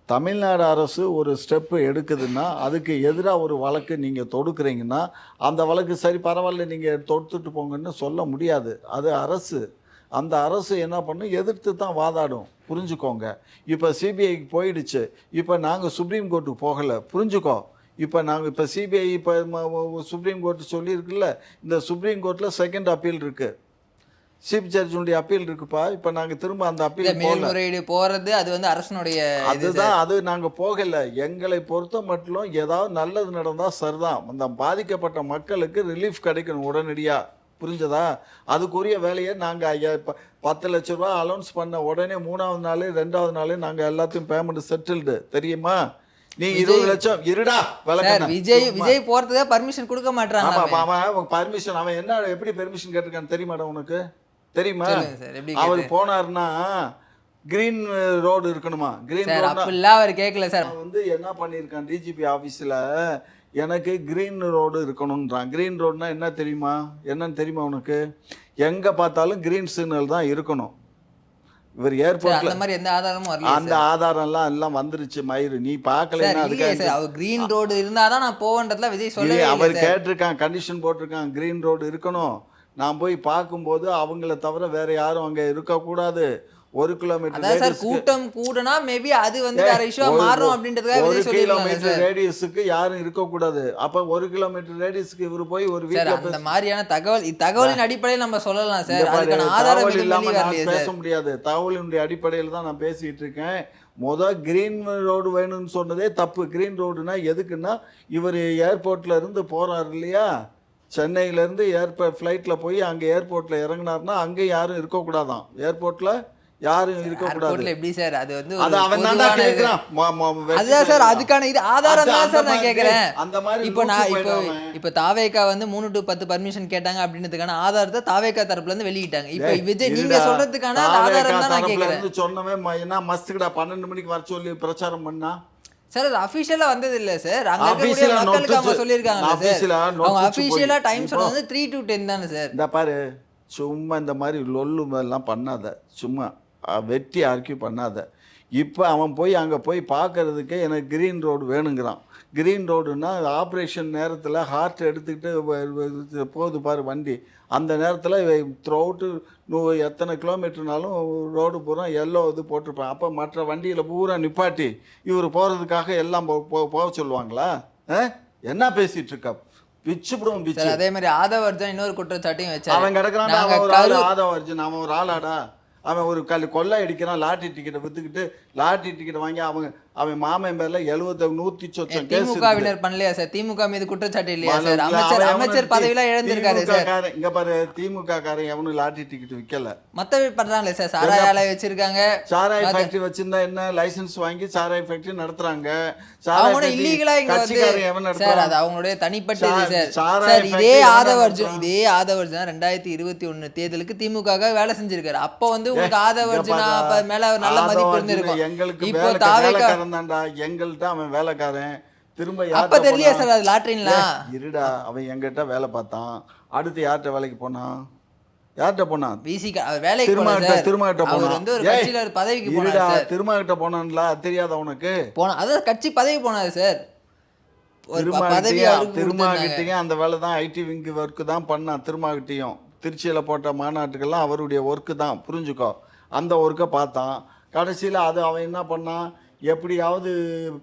B: தமிழ்நாடு அரசு ஒரு ஸ்டெப் எடுக்குதுன்னா அதுக்கு எதிராக ஒரு வழக்கு நீங்கள் தொடுக்குறீங்கன்னா அந்த வழக்கு சரி பரவாயில்ல நீங்கள் தொடுத்துட்டு போங்கன்னு சொல்ல முடியாது. அது அரசு. அந்த அரசு என்ன பண்ணும்? எதிர்த்து தான் வாதாடும். புரிஞ்சுக்கோங்க. இப்போ சிபிஐக்கு போயிடுச்சு. இப்போ நாங்கள் சுப்ரீம் கோர்ட்டுக்கு போகலை. புரிஞ்சுக்கோ. இப்போ நாங்கள் இப்போ சிபிஐ இப்போ சுப்ரீம் கோர்ட்டு சொல்லியிருக்குல்ல இந்த சுப்ரீம் கோர்ட்டில் செகண்ட் அப்பீல் இருக்குது சீஃப் ஜட்ஜுடைய அப்பீல் இருக்குப்பா. இப்போ நாங்கள் திரும்ப அந்த அப்பீல்
A: மேல்முறையீடு போறது அது வந்து அரசனுடைய.
B: அதுதான் அது நாங்க போகல. எங்களை பொறுத்த மட்டும் ஏதாவது நல்லது நடந்தா சரிதான் அந்த பாதிக்கப்பட்ட மக்களுக்கு ரிலீஃப் கிடைக்கணும் உடனடியா. புரிஞ்சதா? அதுக்குரிய வேலையை நாங்க ஐயா இப்ப பத்து லட்ச ரூபா அலௌன்ஸ் பண்ண உடனே மூணாவது நாள் ரெண்டாவது நாள் நாங்க எல்லாத்தையும் பேமெண்ட் செட்டில்டு தெரியுமா? நீ இருபது லட்சம் இருடா.
A: விஜய். விஜய் போறதுக்கு பர்மிஷன் கொடுக்க
B: ஆமா, அவன். பர்மிஷன் அவன் என்ன எப்படி பெர்மிஷன் கேட்டிருக்கான்னு தெரியுமாடா உனக்கு? தெரியுமா? அவர்
A: கேட்டு.
B: போனாருன்னா கிரீன் ரோடு இருக்கணுமா? கிரீன் ரோடு
A: அவர் கேட்கல சார்.
B: வந்து என்ன பண்ணியிருக்கான் டிஜிபி ஆஃபீஸில் எனக்கு கிரீன் ரோடு இருக்கணுன்றான் கிரீன் ரோடுனா என்ன தெரியுமா? என்னன்னு தெரியுமா உனக்கு? எங்கே பார்த்தாலும் கிரீன் சிக்னல் தான் இருக்கணும். இவர் ஏர்போர்ட்ல
A: அந்த மாதிரி எந்த ஆதாரமும்
B: அந்த ஆதாரம்லாம் எல்லாம் வந்துருச்சு மயிறு. நீ பார்க்கலன்னா அதுக்கு
A: அவர் கிரீன் ரோடு இருந்தாதான் நான் போவேன்றதுல விஜய் சொல்லவே
B: அவர் கேட்டிருக்கான் கண்டிஷன் போட்டிருக்கான் கிரீன் ரோடு இருக்கணும். நான் போய் பார்க்கும்போது அவங்கள தவிர வேற யாரும் அங்கே இருக்கக்கூடாது. ஒரு கிலோமீட்டர்
A: சார் கூட்டம் கூடுனா மேபி அது வந்து வேற இஷ்யூ மாறும் அப்படின்றதுக்காக
B: ஒரு கிலோமீட்டர் ரேடியஸுக்கு யாரும் இருக்கக்கூடாது அப்ப ஒரு கிலோமீட்டர் ரேடியஸ்க்கு இவர் போய் ஒரு வீட்டுல
A: அந்த மாதிரியான தகவல் தகவலின் அடிப்படையில் நம்ம சொல்லலாம் சார். அதுக்கான ஆதாரம்
B: இல்லாம நான் பேச முடியாது. தகவலினுடைய அடிப்படையில் தான் நான் பேசிட்டு இருக்கேன். முத கிரீன் ரோடு வேணும்னு சொன்னதே தப்பு. கிரீன் ரோடுனா எதுக்குன்னா இவர் ஏர்போர்ட்ல இருந்து போறாரு இல்லையா? சென்னையில இருந்து ஏர்போர்ட் ஃப்ளைட்ல போய் அங்க ஏர்போர்ட்ல இறங்குனாருன்னா அங்க யாரும் இருக்கக்கூடாதான் ஏர்போர்ட்ல யாரும் இருக்கக்கூடாது
A: ஏர்போர்ட்ல எப்படி சார்? அது வந்து
B: அது அவன் தான் வெற்றி
A: அதுதான் சார். அதுக்கான இது. ஆதாரம் தான் சார் நான் கேட்கறேன்
B: அந்த மாதிரி
A: இப்போ நான் இப்போ. இப்போ தாவேக்கா வந்து மூணு டு பத்து பர்மிஷன் கேட்டாங்க அப்படின்றதுக்கான ஆதாரத்தை தாவேக்கா தரப்புல இருந்து வெளியிட்டாங்க. இப்போ விஜய் நீங்க. சொல்றதுக்கான
B: தாவேகா
A: ஆதாரம் தான் நான்
B: சொன்னவன் ம- என்ன மஸ்துக்குடா பன்னெண்டு மணிக்கு வர சொல்லி பிரச்சாரம் பண்ணா?
A: சார் அது அபிஷியலா வந்தது இல்ல சார். அங்க இருக்கக்கூடிய மக்களுக்கு அவங்க சொல்லியிருக்காங்க சார். அவங்க
B: போய்.
A: டைம் சொன்னது த்ரீ டு டென் தானே சார்.
B: இந்த பாரு சும்மா இந்த மாதிரி லொல்லு எல்லாம் பண்ணாத. சும்மா. வெட்டி ஆர்கியூ பண்ணாத. இப்போ அவன் போய் அங்கே போய் பார்க்கறதுக்கே எனக்கு கிரீன் ரோடு வேணுங்கிறான். கிரீன் ரோடுன்னா ஆப்ரேஷன் நேரத்தில் ஹார்ட் எடுத்துக்கிட்டு போகுது பாரு வண்டி. அந்த நேரத்தில் த்ரூ அவுட்டு நூ எத்தனை கிலோமீட்டர்னாலும் ரோடு பூரா எல்லோ இது போட்டிருப்பான். அப்போ மற்ற வண்டியில் பூரா நிப்பாட்டி இவர் போகிறதுக்காக எல்லாம் போ போக சொல்லுவாங்களா? ஆ? என்ன பேசிட்டு இருக்கா? பிச்சு விடுவோம் பிச்சு.
A: அதே மாதிரி ஆதவர்ஜன் இன்னொரு குற்றச்சாட்டையும் வச்சாரு.
B: அவன் கிடக்குறான் அவன் ஒரு ஆள்
A: கரு-
B: ஆதவ அர்ஜுன் அவன் ஒரு ஆளாடா. அவன் ஒரு கல் கொள்ளை அடிக்கிறான் லாட்ரி டிக்கெட்டை விற்றுக்கிட்டு லாட்ரி டிக்கெட் வாங்கி அவங்க அவன் மாமன் பேர்ல எழுபத்த நூத்தி சொச்சம்
A: திமுகவினர் பண்ணலையா சார்? திமுக மீது குற்றச்சாட்டு இல்லையா சார்? அமைச்சர் அமைச்சர் பதவியெல்லாம் இழந்திருக்காரு சார்.
B: இங்க பாரு திமுக காரன் எவனும் லாட்டரி டிக்கெட் விக்கல.
A: மத்தவங்க பண்றாங்களே சார்? சாராய ஆலை வச்சிருக்காங்க.
B: சாராய் ஃபேக்டரி வச்சிருந்தா என்ன? லைசென்ஸ் வாங்கி சாராய் ஃபேக்டரி நடத்துறாங்க.
A: அவங்க கூட இல்லீகலா இங்க வந்து சார் அது அவங்களுடைய தனிப்பட்ட சார் சார். இதே ஆதவர்ஜுன். இதே ஆதவர்ஜுன் ரெண்டாயிரத்தி இருபத்தி ஒண்ணு தேர்தலுக்கு திமுக வேலை செஞ்சிருக்காரு. அப்போ வந்து உங்களுக்கு ஆதவர்ஜுனா மேல நல்ல மதிப்பு இருந்திருக்கும். இப்போ தாவேக்கா
B: வேலைக்காரன் தான்டா எங்கள்கிட்ட அவன் வேலைக்காரன். திரும்ப
A: அப்ப
B: போனான்?
A: சார் அது லாட்ரின்லாம்
B: ஏய், இருடா அவன் எங்கிட்ட வேலை பார்த்தான். அடுத்து யார்கிட்ட வேலைக்கு போனான்? யார்கிட்ட போனான்?
A: விசி அவர் வேலைக்கு
B: திருமாகிட்ட திருமாகிட்ட போனான்.
A: வந்து ஒரு கட்சியில ஒரு பதவிக்கு
B: இருடா திருமாகிட்ட போனான்ல தெரியாதா உனக்கு?
A: போனா அதான் கட்சி பதவி போனாரு சார்.
B: திருமாகிட்டையும் அந்த வேலை தான் ஐடி விங்கு ஒர்க்கு தான் பண்ணான் திருமாகிட்டையும் திருச்சியில் போட்ட மாநாட்டுக்கெல்லாம் அவருடைய ஒர்க்கு தான் புரிஞ்சுக்கோ. அந்த ஒர்க்கை பார்த்தான். கடைசியில் அது அவன் என்ன பண்ணான்? எப்படியாவது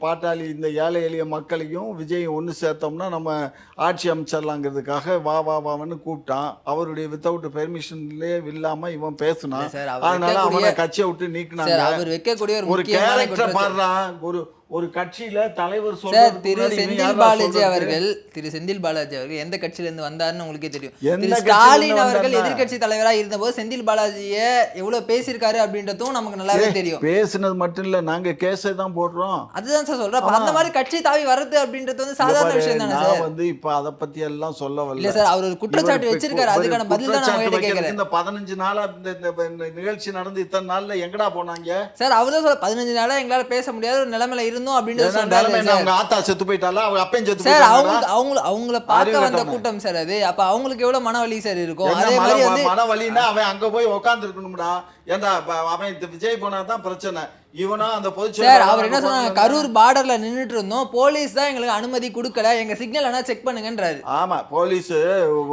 B: பாட்டாளி இந்த ஏழை எளிய மக்களையும் விஜய் ஒன்று சேர்த்தோம்னா நம்ம ஆட்சி அமைச்சிடலாங்கிறதுக்காக வா வா வான்னு கூப்பிட்டான். அவருடைய வித்தவுட் பெர்மிஷன்லேயே இல்லாமல் இவன் பேசினான். அதனால அவனை கட்சியை விட்டு நீக்கினாங்க.
A: ஒரு
B: கேரக்டர் பாடுறான். ஒரு ஒரு கட்சியில தலைவர்
A: சார் திரு செந்தில் பாலாஜி? அவர்கள் திரு செந்தில் பாலாஜி அவர்கள் எந்த கட்சியில இருந்து வந்தாருன்னு உங்களுக்கே தெரியும். திரு ஸ்டாலின்
B: இருந்து
A: அவர்கள்? எதிர்க்கட்சி தலைவரா இருந்தபோது செந்தில் பாலாஜிய எவ்வளவு பேசியிருக்காரு அப்படின்றதும் நமக்கு நல்லாவே தெரியும்.
B: பேசுனது மட்டும் இல்ல நாங்க கேஸே தான் போடுறோம்.
A: அதுதான் சார் சொல்றேன். அந்த மாதிரி கட்சி தாவி வர்றது அப்படின்றது வந்து சாதாரண விஷயம் தானே சார்?
B: வந்து இப்ப அத பத்தி எல்லாம் சொல்ல வரல.
A: சார் அவர் ஒரு குற்றச்சாட்டு வச்சிருக்காரு. அதுக்கான பதில் தான் நான் கேட்கறேன்
B: இந்த பதினஞ்சு நாளா இந்த நிகழ்ச்சி நடந்து இத்தனை நாள்ல எங்கடா போனாங்க?
A: சார் அவர் தான் சொல்ல பதினஞ்சு நாளா எங்களால பேச முடியாத ஒரு நிலைமையில இருந்தோம் அப்படின்னு
B: அவங்க ஆத்தா செத்து போயிட்டாலா அவங்க அப்பையும் செத்து
A: சார்? அவங்க அவங்க அவங்கள பார்க்க வந்த. கூட்டம் சார் அது. அப்ப அவங்களுக்கு எவ்வளவு மனவலி சார் இருக்கும்? அதே
B: மன
A: மாதிரி வந்து
B: மன வலின்னா அவன் அங்க போய் உட்கார்ந்து இருக்கணும்டா ஏன்டா அவன் விஜய் போனா தான் பிரச்சனை. இவனா அந்த பொதுச்
A: சார் அவர் என்ன சொன்னாங்க. கரூர் பார்டர்ல நின்னுட்டு இருந்தோம். போலீஸ் தான் எங்களுக்கு அனுமதி கொடுக்கல. எங்க சிக்னல் வேணா செக் பண்ணுங்கன்றாரு.
B: ஆமா போலீஸ்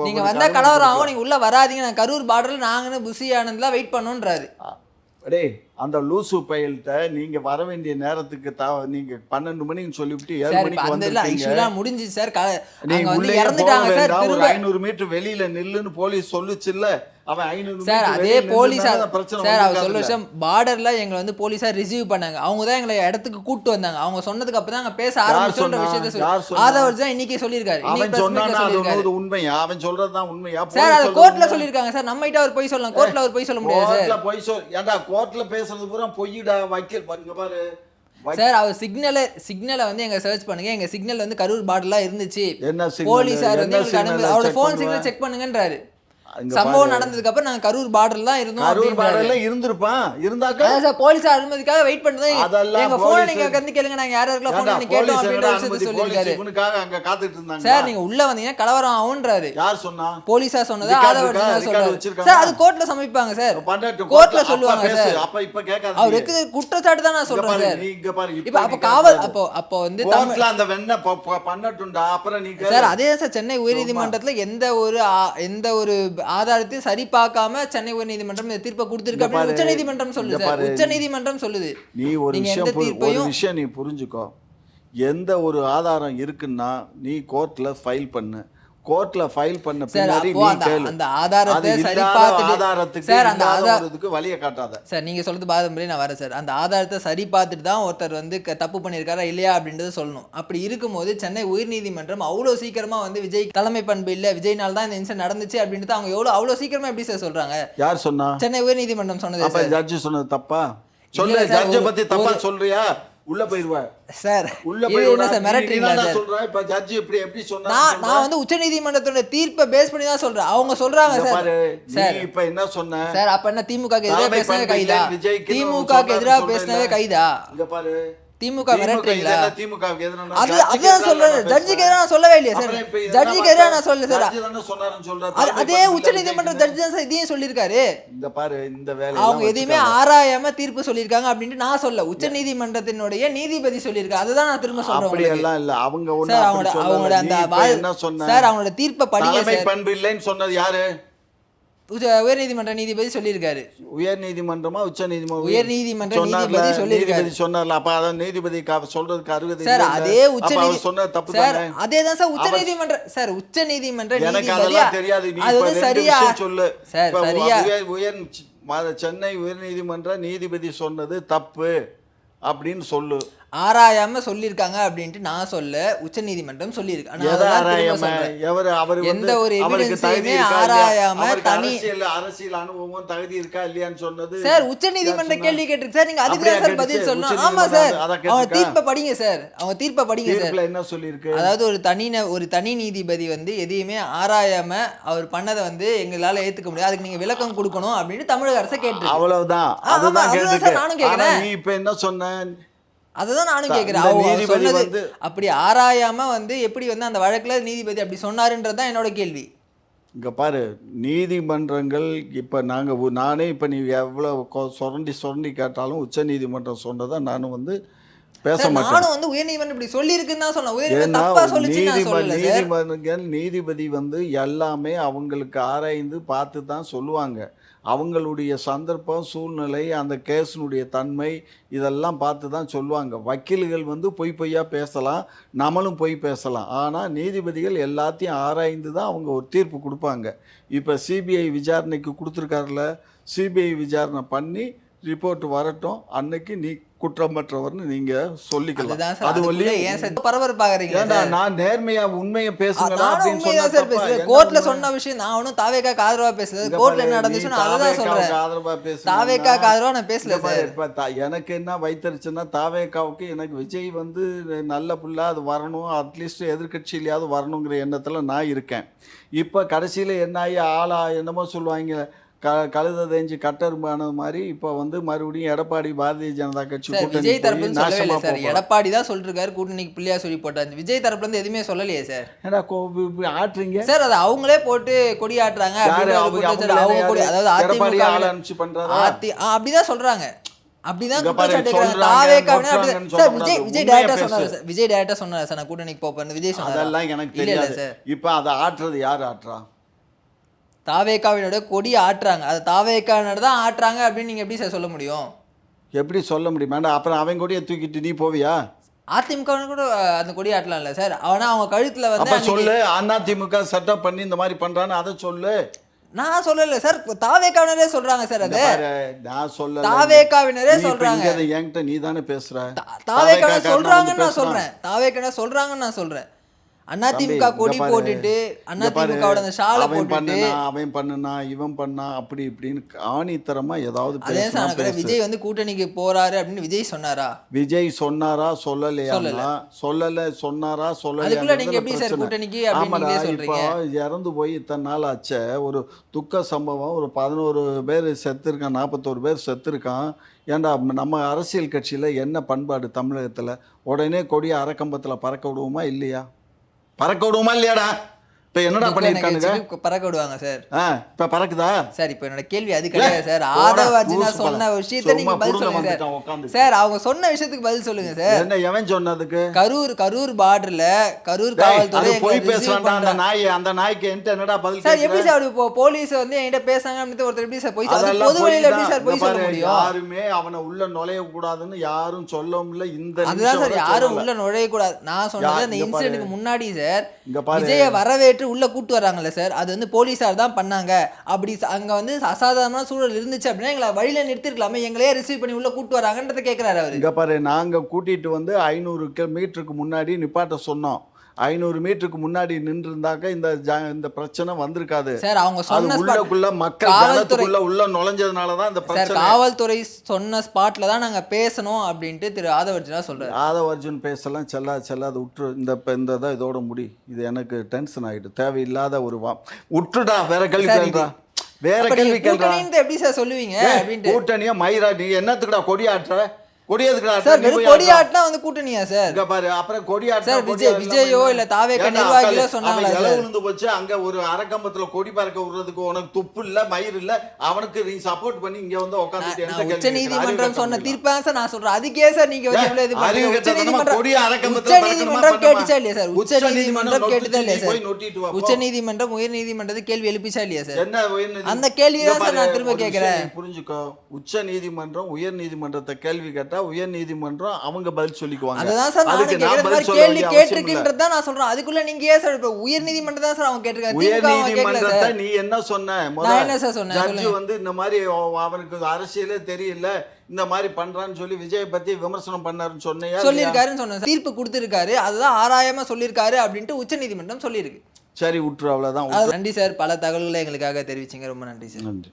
A: நீங்க வந்தா கலவரம் ஆகும். நீங்க உள்ள வராதீங்க. நான் கரூர் பார்டர்ல நாங்கன்னு புசி ஆனந்த்லாம் வெயிட் பண்ணோன்றாரு.
B: டேய் அந்த லூசு பயல்கிட்ட நீங்க வர வேண்டிய நேரத்துக்கு தா நீங்க பன்னெண்டு மணின்னு சொல்லிவிட்டு ஏழு மணிக்கு
A: இல்ல இஷ்யூலாம் முடிஞ்சு சார். க-
B: நீ
A: அங்க வந்து
B: உள்ளே போக
A: இறந்துட்டாங்க சார்
B: ஒரு ஐநூறு மீட்டர் வெளியில நில்லுன்னு போலீஸ் அவன் ஐநூறு
A: சார் அதே போலீஸா
B: பிரச்சனை
A: சார் அவர் சொல்ல. விஷயம் பார்டர்ல எங்களை வந்து போலீஸா ரிசீவ் பண்ணாங்க அவங்க தான் எங்களை இடத்துக்கு கூட்டு வந்தாங்க அவங்க சொன்னதுக்கு அப்புறம் தான் அங்க பேச ஆரம்பிச்சோன்ற? விஷயத்த சொல்லி? ஆதவர் தான் இன்னைக்கு சொல்லியிருக்காரு இன்னைக்கு
B: உண்மையா அவன் சொல்றதுதான் உண்மையா
A: சார்
B: போலீஸ்
A: அது
B: சொல்றது
A: கோர்ட்ல? சொல்லியிருக்காங்க சார் நம்ம கிட்ட அவர் போய் சொல்லலாம் கோர்ட்ல அவர் போய் சொல்ல முடியாது சார்
B: போய் சொல் ஏன்டா கோர்ட்ல பேசுறது பூரா பொய்யிடா வக்கீல் பாருங்க பாரு
A: சார் அவர் சிக்னலை சிக்னலை வந்து எங்க சர்ச் பண்ணுங்க எங்க சிக்னல் வந்து கரூர் பார்டர்ல இருந்துச்சு
B: signal?
A: போலீஸார் வந்து அவரோட ஃபோன்? சிக்னல் செக் பண்ணுங்கன்றாரு சம்பவம். நடந்ததுக்கு அப்புறம் நாங்க கரூர் பார்டர்ல தான் இருந்தோம்
B: கரூர். பார்டர்ல இருந்திருப்பான் இருந்தாக்க
A: சார் போலீஸார் அனுமதிக்காக வெயிட்
B: அதெல்லாம்
A: எங்க போனை
B: போலீஸ்
A: நீங்க வந்து கேளுங்க நாங்க யார் யாருக்கெல்லாம் ஃபோன் பண்ணி கேட்டோம்
B: போலீஸ் போலீஸ் இவனுக்காக அங்க காத்துட்டு இருந்தாங்க
A: சார் நீங்க உள்ள வந்தீங்கன்னா கலவரம் ஆகுன்றாரு
B: யார் சொன்னா
A: போலீஸா சொன்னதா
B: Record
A: சொல்றாரு? சார் அது கோர்ட்ல சமைப்பாங்க சார். கோர்ட்ல சொல்லுவாங்க. சார்.
B: அப்ப இப்ப கேட்காத
A: அவர்
B: நீ.
A: இருக்குது குற்றச்சாட்டு தான் நான் சொல்றேன் சார்
B: இங்க பாரு,
A: இப்ப அப்ப காவல். அப்போ அப்போ வந்து தமிழ்
B: கோர்ட்ல அந்த வெண்ணை பண்ணட்டும்டா அப்புறம் நீ கேளு.
A: சார் அதே சார் சென்னை உயர்நீதிமன்றத்துல எந்த ஒரு எந்த ஒரு ஆதாரத்தையும் சரி பார்க்காம சென்னை உயர்நீதிமன்றம் இந்த தீர்ப்பை கொடுத்திருக்கு அப்படின்னு
B: பாரு,
A: உச்ச நீதிமன்றம் சொல்லுது
B: இங்க
A: சார்.
B: பாரு.
A: உச்ச நீதிமன்றம் சொல்லுது.
B: நீ ஒரு விஷயம் ஒரு விஷயம் நீ புரிஞ்சுக்கோ. எந்த ஒரு ஆதாரம் இருக்குன்னா நீ கோர்ட்ல ஃபைல் பண்ணு. கோர்ட்ல ஃபைல் பண்ண பின்னாடி
A: அந்த ஆதாரத்தை சரி
B: ஆதாரத்துக்கு
A: சார் அந்த
B: இல்லாத
A: ஆதார
B: ஒரு இதுக்கு வழியை காட்டாத.
A: சார் நீங்க சொல்றது பாதம்படி நான் வரேன் சார். அந்த ஆதாரத்தை சரி பார்த்துட்டு தான் ஒருத்தர் வந்து தப்பு பண்ணியிருக்காரா இல்லையா அப்படின்றத சொல்லணும். அப்படி இருக்கும்போது சென்னை உயர்நீதிமன்றம் அவ்வளோ சீக்கிரமா வந்து விஜய் தலைமை பண்பு இல்லை விஜய்னால தான் இந்த இன்சிடென்ட் நடந்துச்சு அப்படின்றது அவங்க எவ்வளோ அவ்வளோ சீக்கிரமா எப்படி சார் சொல்றாங்க?
B: யார் சொன்னா?
A: சென்னை உயர்நீதிமன்றம் சொன்னது
B: ஜட்ஜி சொன்னது தப்பா? சொல்லு ஜட்ஜை பத்தி தப்பா சொல்றியா? உள்ள போயிருவ
A: சார்
B: உள்ள போய்
A: என்ன சார் மிரட்டுறீங்களா சார்
B: சொல்றேன். இப்ப ஜட்ஜி இப்படி எப்படி சொன்னா
A: நான் நான் வந்து உச்சநீதிமன்றத்தோட தீர்ப்பை பேஸ் பண்ணி தான் சொல்றேன். அவங்க சொல்றாங்க சார் சார்
B: இப்ப என்ன சொன்ன?
A: சார் அப்ப என்ன திமுக எதிராக பேசினவே கைதா? திமுக எதிராக பேசினவே. கைதா?
B: இங்க பாரு
A: திமுக மிரட்டுறீங்களா
B: திமுகவுக்கு எதிரான
A: அது
B: ஜட்ஜுக்கு
A: அதுதான்
B: எதிரான
A: சொல்றேன்.
B: நான்
A: ஜட்ஜுக்கு
B: பேசுறேன்.
A: எதிராக நான் சொல்லவே இல்லையா சார். ஜட்ஜுக்கு எதிராக நான் சொல்லல சார். அது
B: தலைமை
A: அதே
B: பண்புல
A: உச்ச நீதிமன்ற
B: இருக்கீங்க.
A: ஜட்ஜி தான் சார் இதையும் சொல்லியிருக்காரு.
B: இந்த பாரு இந்த வேலை
A: அவங்க எதையுமே ஆராயாம தீர்ப்பு சொல்லியிருக்காங்க அப்படின்ட்டு நான் சொல்ல உச்ச நீதிமன்றத்தினுடைய நீதிபதி சொல்லியிருக்காரு. அதுதான் நான் திரும்ப சொல்றேன்
B: அப்படி. எல்லாம் இல்ல. அவங்க
A: சார் அவங்களோட அவங்களோட. அந்த சார் அவங்களோட தீர்ப்பை படிங்க
B: தலைமை
A: சார்.
B: பண்பு இல்லைன்னு சொன்னது யாரு?
A: உச்ச உயர்நீதிமன்ற நீதிபதி சொல்லியிருக்காரு.
B: உயர் நீதிமன்றமா உச்ச நீதிமன்றம்
A: உயர் நீதிமன்ற நீதிபதி சொல்லியிருக்காரு.
B: சொன்னார்ல அப்ப அதான் நீதிபதி சொல்றதுக்கு அருகதை
A: சார். அதே உச்ச நீதி
B: சொன்னது தப்பு
A: சார் அதே தான் சார் உச்ச நீதிமன்ற சார் உச்ச நீதிமன்ற
B: எனக்கு அதெல்லாம் தெரியாது நீ
A: அது சரியா
B: சொல்லு.
A: சார் சரியா
B: உயர் உயர் சென்னை உயர்நீதிமன்ற நீதிபதி சொன்னது தப்பு அப்படின்னு சொல்லு.
A: ஆராயாம சொல்லியிருக்காங்க அப்படின்ட்டு நான் சொல்ல உச்ச நீதிமன்றம் சொல்லியிருக்கு. ஆனா எந்த ஒரு
B: இல்லையா?
A: ஆராயாம தனி-
B: அரசியல் அனுபவம் தகுதி இருக்கா இல்லையான்னு சொன்னது
A: சார் உச்ச நீதிமன்ற
B: சொன்னா?
A: கேள்வி கேட்டிருக்கு. சார் நீங்க அதுக்கு சார் பதில்? சொல்லணும் ஆமா
B: நீதிமன்றம்
A: சார். அவங்க? தீர்ப்பை படிங்க சார். அவங்க தீர்ப்பை படிங்க சார்.
B: என்ன சொல்லியிருக்கு?
A: அதாவது ஒரு தனி ஒரு தனி நீதிபதி வந்து எதையுமே ஆராயாம அவர் பண்ணதை வந்து எங்களால ஏத்துக்க முடியாது. அதுக்கு நீங்க விளக்கம் கொடுக்கணும் அப்படின்னு தமிழக அரசை கேட்டு
B: அவ்வளவுதான்.
A: நானும்
B: ஆனா
A: கேக்குறேன்.
B: நீ இப்ப என்ன சொன்ன?
A: அதுதான் நானும் கேட்கிறேன் அவங்க சொன்னது அப்படி ஆராயாம வந்து எப்படி வந்து அந்த வழக்குல நீதிபதி அப்படி சொன்னாருன்றது தான் என்னோட கேள்வி.
B: இங்க பாரு நீதிமன்றங்கள் இப்ப நாங்க ஒ- நானே இப்ப நீ எவ்வளவு கொ- சுரண்டி சுரண்டி கேட்டாலும் உச்ச நீதிமன்றம் சொன்னதை நானும் வந்து பேச மாட்டேன்.
A: வந்து உயர்நீதிமன்றம் இப்படி சொல்லியிருக்குன்னு தான் சொன்னேன். உயர்நீதிமன்றம்
B: ஏன்னா
A: தப்பா சொல்லிச்சு நான்
B: நீதிம
A: சொல்லல சார்.
B: நீதிமன்றங்கள் நீதிபதி வந்து எல்லாமே அவங்களுக்கு ஆராய்ந்து பார்த்து தான் சொல்லுவாங்க. அவங்களுடைய சந்தர்ப்பம் சூழ்நிலை அந்த கேஸினுடைய தன்மை இதெல்லாம் பார்த்து தான் சொல்லுவாங்க. வக்கீல்கள் வந்து பொய் பொய்யா பேசலாம் நம்மளும் பொய் பேசலாம். ஆனால் நீதிபதிகள் எல்லாத்தையும் ஆராய்ந்து தான் அவங்க ஒரு தீர்ப்பு கொடுப்பாங்க. இப்போ சிபிஐ விசாரணைக்கு கொடுத்துருக்காருல சிபிஐ விசாரணை பண்ணி ரிப்போர்ட் வரட்டும். அன்னைக்கு நீ குற்றமற்றவர்னு நீங்க சொல்லிக்கலாம். அது வழியும்
A: ஏன் சார் பரபரப்பாகிறீங்க
B: நான் நேர்மையா உண்மையை பேசுங்கடா
A: நானும்
B: அப்படின்னு சொன்னா?
A: பேசுறேன் கோர்ட்ல? சொன்ன விஷயம் நான் ஒன்றும் தாவேக்காக்கு ஆதரவா
B: இங்க
A: கோர்ட்ல என்ன
B: நீ
A: நடந்துச்சு நான் அதை தான் சொல்றேன்.
B: ஆதரவா பேசுனீங்கன்னா,
A: தாவேக்காக்கு ஆதரவா நான் பேசல
B: இப்ப எனக்கு என்ன வைத்தறிச்சுன்னா தாவேக்காவுக்கு எனக்கு விஜய் வந்து நல்ல புள்ள அது வரணும். அட்லீஸ்ட் எதிர்க்கட்சியிலையாவது வரணுங்கிற எண்ணத்துல நான் இருக்கேன். இப்ப கடைசியில என்ன ஆகி ஆளா என்னமோ சொல்லுவாங்க க கழுத தேஞ்சு கட்டரும்பானது மாதிரி இப்போ வந்து மறுபடியும் எடப்பாடி பாரதிய ஜனதா கட்சி
A: விஜய்
B: போய்
A: தரப்புன்னு சொல்லவே சார். எடப்பாடி தான் சொல்லிருக்காரு கூட்டணிக்கு பிள்ளையா சொல்லி போட்டாரு. விஜய் தரப்புல இருந்து எதுவுமே சொல்லலையே சார்.
B: இப்படி ஆட்டுறீங்க?
A: சார் அதை அவங்களே போட்டு கொடி ஆட்டுறாங்க அதாவது அப்படிதான் சொல்றாங்க. அப்படிதான் விஜய். விஜய் டேரக்டா. சொன்னாரு சார். விஜய் டேரக்டா சொன்னாரு சார் நான் கூட்டணிக்கு போப்பேன் விஜய் சொன்னாரு?
B: அதெல்லாம் எனக்கு தெரியாது.
A: சார்.
B: இப்போ அதை ஆட்டுறது யார் ஆட்டுறா
A: தாவேக்காவினோட கொடி ஆட்டுறாங்க. அது தாவேக்காவினர் தான் ஆட்டுறாங்க அப்படின்னு நீங்க எப்படி சார் சொல்ல முடியும்?
B: எப்படி சொல்ல முடியும்? வேண்டாம் அப்புறம் அவன் கூடயே தூக்கிட்டு நீ போவியா?
A: அதிமுக கூட அந்த கொடி ஆட்டலாம்ல சார் ஆனா அவங்க கழுத்துல வந்து
B: சொல்லு அதிமுக செட்டப் பண்ணி இந்த மாதிரி பண்றான்னு அதை சொல்லு.
A: நான் சொல்லல சார் தாவேக்காவினரே சொல்றாங்க சார் அது.
B: நான் சொல்ல
A: தாவேக்காவினரே சொல்றாங்க.
B: என்கிட்ட நீ தானே பேசுற தாவேக்காக்காரன்
A: சொல்றாங்கன்னு நான். சொல்றேன். தாவேக்கான சொல்றாங்கன்னு நான் சொல்றேன். அதிமுக கொடி. போட்டுட்டு அதிமுகவோட அந்த ஷாலை போட்டுட்டு.
B: பண்ணுனா அவன் பண்ணுனா இவன் பண்ணா அப்படி இப்படின்னு ஆணித்தரமா ஏதாவது
A: அதே சார் விஜய் வந்து கூட்டணிக்கு போறாரு அப்படின்னு விஜய் சொன்னாரா?
B: விஜய் சொன்னாரா சொல்லலையா
A: சொல்லல.
B: சொல்லல சொன்னாரா
A: அதுக்குள்ள நீங்க எப்படி சார் கூட்டணிக்கு
B: ஆமாடா இப்போ
A: சொல்றீங்க?
B: இறந்து போய் இத்தனை நாள் ஆச்சே ஒரு துக்க சம்பவம் ஒரு பதினோரு பேர் செத்துருக்கான் நாற்பத்தோரு பேர் செத்துருக்கான். ஏன்டா நம்ம அரசியல் கட்சியில் என்ன பண்பாடு தமிழகத்தில்? உடனே கொடி அறக்கம்பத்தில் பறக்க விடுவோமா இல்லையா? பறக்க விடுவோமா இல்லையாடா இப்போ என்னடா பண்ணியிருக்கானுங்க?
A: பறக்க விடுவாங்க சார்.
B: ஆ இப்போ பறக்குதா?
A: சார் இப்போ என்னோட கேள்வி அது கிடையாது சார். ஆதவ அர்ஜுனா சொன்ன. விஷயத்த நீங்க பதில் சொல்லுங்க சார். சார் அவங்க சொன்ன விஷயத்துக்கு பதில் சொல்லுங்க சார்.
B: என்ன எவன் சொன்னதுக்கு?
A: கரூர் கரூர் பார்டர்ல கரூர் காவல்துறை
B: போய் பேசுறான்டா அந்த. நாய் அந்த நாய்க்கு என்கிட்ட என்னடா பதில்
A: சார் எப்படி? சார் இப்போ போலீஸ் வந்து என்கிட்ட பேசாங்க அப்படின்னு ஒருத்தர் எப்படி சார் போய்
B: அதெல்லாம்
A: பொது வழியில எப்படி. சார் போய் சொல்ல முடியும்?
B: யாருமே அவனை உள்ள நுழைய கூடாதுன்னு யாரும் சொல்லவும் இல்ல. இந்த
A: அதுதான் சார் யாரும். உள்ள நுழைய கூடாது நான் சொன்னது அந்த. இன்சிடென்ட்க்கு முன்னாடி சார். விஜய வரவேற்று உள்ளே கூட்டு வராங்கல்ல சார்? அது வந்து போலீஸார் தான் பண்ணாங்க. அப்படி ச- வந்து அசாதாரணமான சூழல் இருந்துச்சு அப்படின்னா எங்களை வழியில் நிறுத்திருக்கலாமே எங்களையே ரிசீவ் பண்ணி உள்ளே கூட்டு வராங்கன்றத கேட்குறாரு அவர்.
B: இங்கே பாரு நாங்கள் கூட்டிகிட்டு வந்து ஐநூறு மீட்டருக்கு முன்னாடி நிப்பாட்ட சொன்னோம். ஐநூறு மீட்டருக்கு முன்னாடி நின்று இருந்தாக்க இந்த இந்த பிரச்சனை வந்திருக்காது.
A: சார் அவங்க சொன்ன
B: உள்ளக்குள்ள மக்கள்
A: காவல்துறை-
B: ஜனத்துக்குள்ள உள்ள நுழைஞ்சதுனால தான் இந்த பிரச்சனை.
A: காவல்துறை சொன்ன ஸ்பாட்ல தான் நாங்க பேசணும் அப்படின்ட்டு திரு ஆதவர்ஜனா சொல்றாரு.
B: ஆதவ அர்ஜுன் பேசலாம் செல்லா செல்லாத விட்டுரு இந்த இந்த இதை இதோட முடி. இது எனக்கு டென்ஷன் ஆகிட்டு தேவையில்லாத ஒரு வா விட்டுடா வேற கேள்வி வேற கேள்வி
A: எப்படி சார் சொல்லுவீங்க
B: கூட்டணியா மயிரா நீ என்னத்துக்குடா கொடி
A: கொடியாட்டினா வந்து கூட்டணியா சார்
B: இங்க பாரு அப்புறம் கொடி ஆட்டினா
A: சார், விஜய்- விஜயோ? இல்ல தாவேக
B: ஏன்டா,
A: நிர்வாகிகளோ
B: அவன்
A: சார்?
B: விழுந்து போச்சு அங்க ஒரு அரக்கம்பத்துல கொடி பறக்க விடுறதுக்கு உனக்கு துப்பு இல்ல மயிர் இல்ல அவனுக்கு நீ சப்போர்ட் பண்ணி இங்க வந்து
A: நான் உச்ச நீதிமன்றம் சொன்ன தீர்ப்பா சார் நான் சொல்றேன் அதுக்கே சார் நீங்க வந்து? இவ்வளவு இது உச்ச நீதிமன்றம்
B: அரக்கம்பத்துல
A: உச்ச நீதிமன்றம்? கேட்டுச்சா இல்லையா சார் உச்ச நீதிமன்றம் கேட்டுதா இல்லையா சார். உச்ச நீதிமன்றம் உயர் கேள்வி எழுப்பிச்சா இல்லையா சார்
B: என்ன
A: அந்த கேள்வியை தான் சார் நான் திரும்ப.
B: நீ புரிஞ்சுக்கோ உச்ச நீதிமன்றம் உயர் நீதிமன்றத்தை கேள்வி கேட்டா உயர் நீதிமன்றம் அவங்க பதில் சொல்லிக்குவாங்க.
A: அதுதான் சார்
B: அதுக்கு நான் பதில்
A: கேள்வி. கேட்டிருக்கின்றது தான் நான் சொல்றேன். அதுக்குள்ள நீங்க ஏன் சார் உயர் நீதிமன்றம் தான் சார் அவங்க கேட்டிருக்காங்க?
B: உயர் நீதிமன்றத்தை நீ என்ன சொன்ன?
A: என்ன சார் சொன்னேன்?
B: ஜட்ஜி. வந்து இந்த மாதிரி அவ- அவனுக்கு அரசியலே தெரியல. இந்த மாதிரி பண்றான்னு சொல்லி விஜய் பத்தி விமர்சனம் பண்ணாருன்னு சொன்னியா இல்லையா?
A: சொல்லியிருக்காருன்னு சொன்னேன். தீர்ப்பு கொடுத்திருக்காரு. அதுதான் ஆராயாம சொல்லியிருக்காரு அப்படின்ட்டு உச்ச நீதிமன்றம் சொல்லியிருக்கு.
B: சரி விட்டுரு அவ்வளவுதான்
A: நன்றி சார். பல தகவல்களை எங்களுக்காக தெரிவிச்சீங்க. ரொம்ப நன்றி சார்.
B: நன்றி.